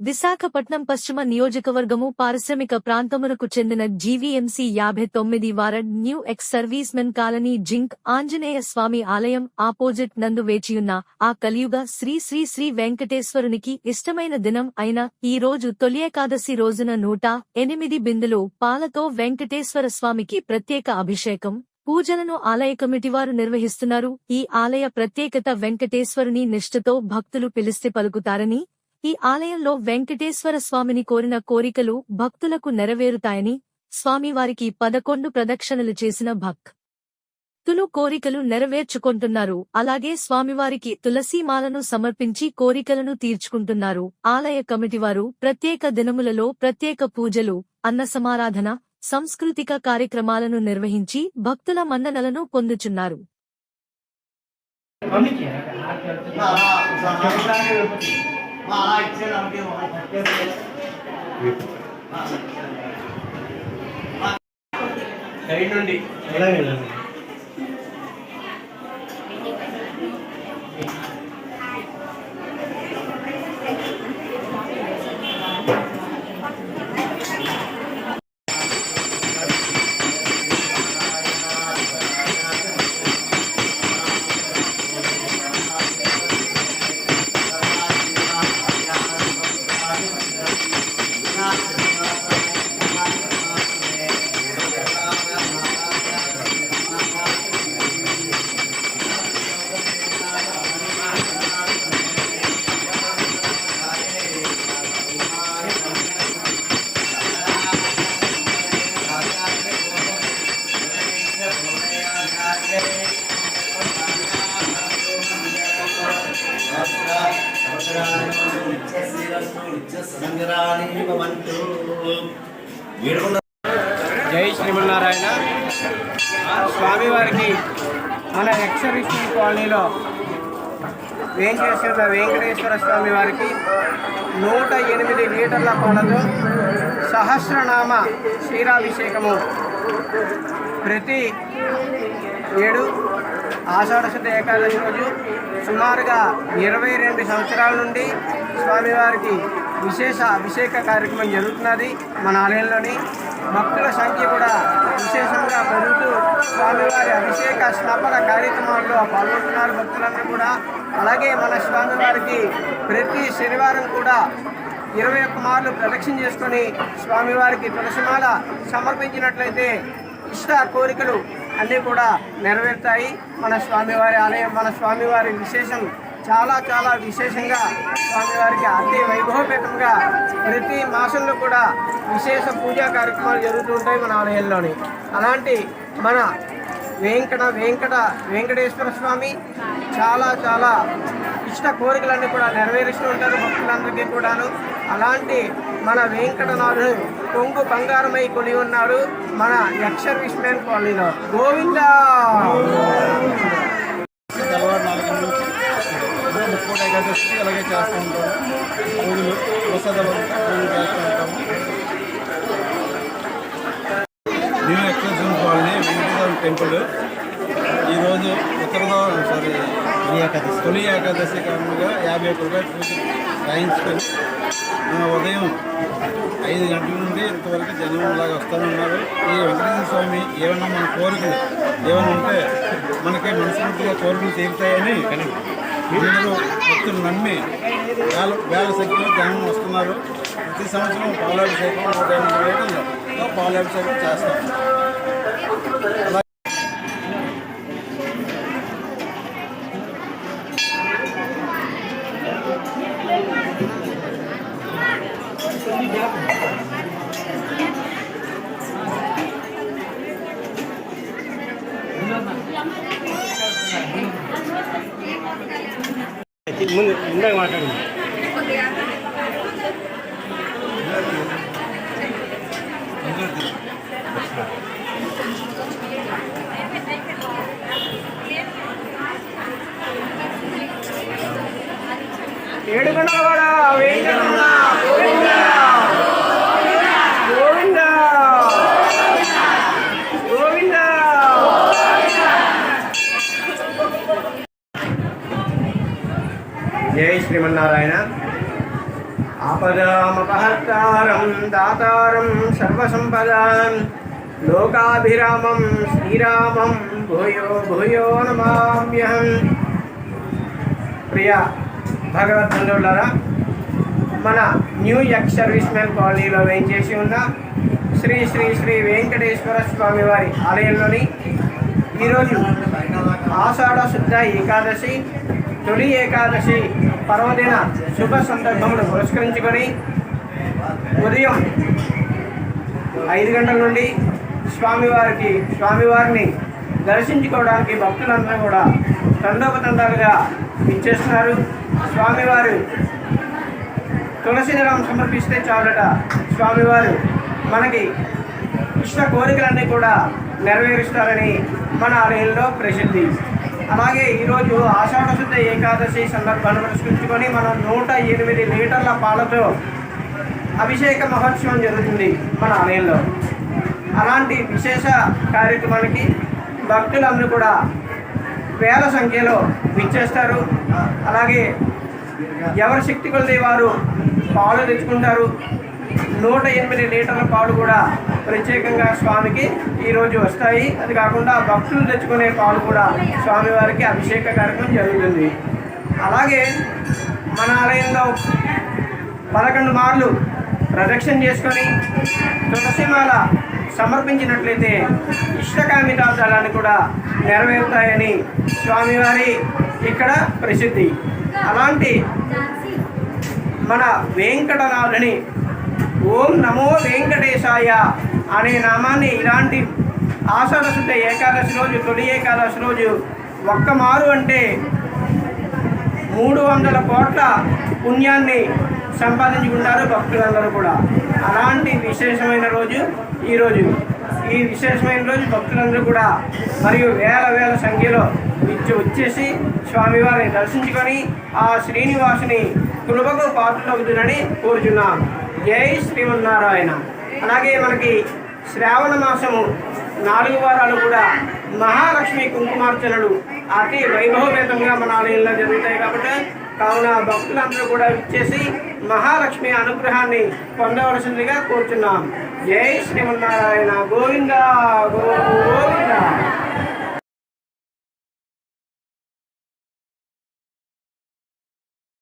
విశాఖపట్నం పశ్చిమ నియోజకవర్గము పారిశ్రామిక ప్రాంతమునకు చెందిన జీవీఎంసీ యాభై తొమ్మిది ward new ex service men colony zinc Anjaneya Swamy ఆలయం ఆపోజిట్ నందు వేచియున్న ఆ కలియుగ శ్రీ శ్రీ శ్రీ వెంకటేశ్వరునికి ఇష్టమైన దినం అయిన ఈ రోజు తొలి ఏకాదశి రోజున నూట ఎనిమిది బిందులు పాలతో వెంకటేశ్వర స్వామికి ప్రత్యేక అభిషేకం పూజలను ఆలయ కమిటీ వారు నిర్వహిస్తున్నారు. ఈ ఆలయ ప్రత్యేకత వెంకటేశ్వరుని నిష్ఠతో భక్తులు పిలిస్తే పలుకుతారని ఈ ఆలయంలో వెంకటేశ్వర స్వామిని కోరిన కోరికలు భక్తులకు నెరవేరుతాయని స్వామివారికి పదకొండు ప్రదక్షిణలు చేసిన భక్ తులు కోరికలు నెరవేర్చుకుంటున్నారు. అలాగే స్వామివారికి తులసీమాలను సమర్పించి కోరికలను తీర్చుకుంటున్నారు. ఆలయ కమిటీవారు ప్రత్యేక దినములలో ప్రత్యేక పూజలు అన్న సమారాధన సాంస్కృతిక కార్యక్రమాలను నిర్వహించి భక్తుల మన్ననలను పొందుచున్నారు. సైడ్ నుండి జై శ్రీమన్నారాయణ. స్వామివారికి మన ఎక్సరిస్టీ కాలనీలో వేంకటేశ్వర వెంకటేశ్వర స్వామి వారికి నూట ఎనిమిది లీటర్ల పాలతో సహస్రనామ క్షీరాభిషేకము ప్రతి ఏడు ఆషాఢశుద్ధ ఏకాదశి రోజు సుమారుగా ఇరవై రెండు సంవత్సరాల నుండి స్వామివారికి విశేష అభిషేక కార్యక్రమం జరుగుతున్నది మన ఆలయంలోని. భక్తుల సంఖ్య కూడా విశేషంగా పెరుగుతూ స్వామివారి అభిషేక స్నాపన కార్యక్రమాల్లో పాల్గొంటున్నారు భక్తులందరూ కూడా. అలాగే మన స్వామివారికి ప్రతి శనివారం కూడా ఇరవై ఒక్క మార్లు ప్రదక్షిణ చేసుకొని స్వామివారికి తులసిమాల సమర్పించినట్లయితే ఇష్ట కోరికలు అన్నీ కూడా నెరవేరుతాయి. మన స్వామివారి ఆలయం మన స్వామివారి విశేషం చాలా చాలా విశేషంగా స్వామివారికి అతి వైభవపేతంగా ప్రతి మాసంలో కూడా విశేష పూజా కార్యక్రమాలు జరుగుతూ ఉంటాయి మన ఆలయంలోని. అలాంటి మన వెంకట వెంకట వెంకటేశ్వర స్వామి చాలా చాలా ఇష్ట కోరికలన్నీ కూడా నెరవేరుస్తూ ఉంటారు భక్తులందరికీ కూడాను. అలాంటి మన వెంకటనాథుడు కొంగు బంగారమై కొని ఉన్నాడు మన యక్ష సర్వీస్ కాలనీలో గోవిందా! ఈరోజు ఉత్తరదావ సారీ తొలి ఏకాదశి. కారణంగా యాభై ఒక్క రూపాయలు పూజ రాయించుకొని మన ఉదయం ఐదు గంటల నుండి ఇంతవరకు జనం లాగా వస్తూనే ఈ వెంకటేశ్వర స్వామి ఏమన్నా మన కోరికలు ఏమైనా ఉంటే మనకి మనస్ఫూర్తిగా కోరికలు తీరుతాయని అందరూ భక్తులు నమ్మి వేల వేల సంఖ్యలో జనం వస్తున్నారు. ప్రతి సంవత్సరం పాలాభిషేకం నూట ఎనిమిది పాలాభిషేకం చేస్తాం. ముందు ముందుగా మాట్లాడండి ఏడుకొండలవాడ వెయిట్ జై శ్రీమన్నారాయణ. ఆపదామపహర్తారం దాతారం సర్వసంపదాం. లోకాభిరామం శ్రీరామం భూయో భూయో నమామ్యహం. ప్రియ భగవద్బంధువులారా మన న్యూ యక్ సర్వీస్ మ్యాన్ కాలనీలో వేయించేసి ఉన్న శ్రీ శ్రీ శ్రీ వెంకటేశ్వర స్వామి వారి ఆలయంలోని ఈరోజు ఆషాఢ శుద్ధ ఏకాదశి తొలి ఏకాదశి పర్వదిన శుభ సందర్భమును పురస్కరించుకొని ఉదయం ఐదు గంటల నుండి స్వామివారికి స్వామివారిని దర్శించుకోవడానికి భక్తులందరూ కూడా తండోపతండాలుగా ఇచ్చేస్తున్నారు. స్వామివారు తులసి దళం సమర్పిస్తే చాలట. స్వామివారు మనకి ఇష్ట కోరికలన్నీ కూడా నెరవేరుస్తారని మన ఆలయంలో ప్రసిద్ధి. అలాగే ఈరోజు ఆషాఢశుద్ధ ఏకాదశి సందర్భాన్ని పురస్కరించుకొని మనం నూట ఎనిమిది లీటర్ల పాలతో అభిషేక మహోత్సవం జరుగుతుంది మన ఆలయంలో. అలాంటి విశేష కార్యక్రమానికి భక్తులందరూ కూడా వేల సంఖ్యలో విచ్చేస్తారు. అలాగే ఎవరి శక్తి కొలది వారు పాలు తెచ్చుకుంటారు. నూట ఎనిమిది లీటర్ల పాలు కూడా ప్రత్యేకంగా స్వామికి ఈరోజు వస్తాయి. అది కాకుండా భక్తులు తెచ్చుకునే పాలు కూడా స్వామివారికి అభిషేక కార్యక్రమం జరుగుతుంది. అలాగే మన ఆలయంలో పదకొండు మార్లు ప్రదక్షిణ చేసుకొని తులసిమాల సమర్పించినట్లయితే ఇష్టకామితార్థాలను కూడా నెరవేరుతాయని స్వామివారి ఇక్కడ ప్రసిద్ధి. అలాంటి మన వెంకటనాథుని ఓం నమో వెంకటేశాయ అనే నామాన్ని ఇలాంటి ఆషాఢ శుద్ధ ఏకాదశి రోజు తొలి ఏకాదశి రోజు ఒక్క మారు అంటే మూడు వందల కోట్ల పుణ్యాన్ని సంపాదించుకుంటారు భక్తులందరూ కూడా. అలాంటి విశేషమైన రోజు ఈరోజు ఈ విశేషమైన రోజు భక్తులందరూ కూడా మరియు వేల వేల సంఖ్యలో ఇచ్చి వచ్చేసి స్వామివారిని దర్శించుకొని ఆ శ్రీనివాసుని కృపకు పాత్రలవుతుందని కోరుచున్నాం. జై శ్రీమన్నారాయణ. అలాగే మనకి శ్రావణ మాసము నాలుగు వారాలు కూడా మహాలక్ష్మి కుంకుమార్చనలు అతి వైభవపేతంగా మన ఆలయంలో జరుగుతాయి కాబట్టి కావున భక్తులందరూ కూడా ఇచ్చేసి మహాలక్ష్మి అనుగ్రహాన్ని పొందవలసిందిగా కోరుచున్నాం. జై శ్రీమన్నారాయణ. గోవింద గోవింద.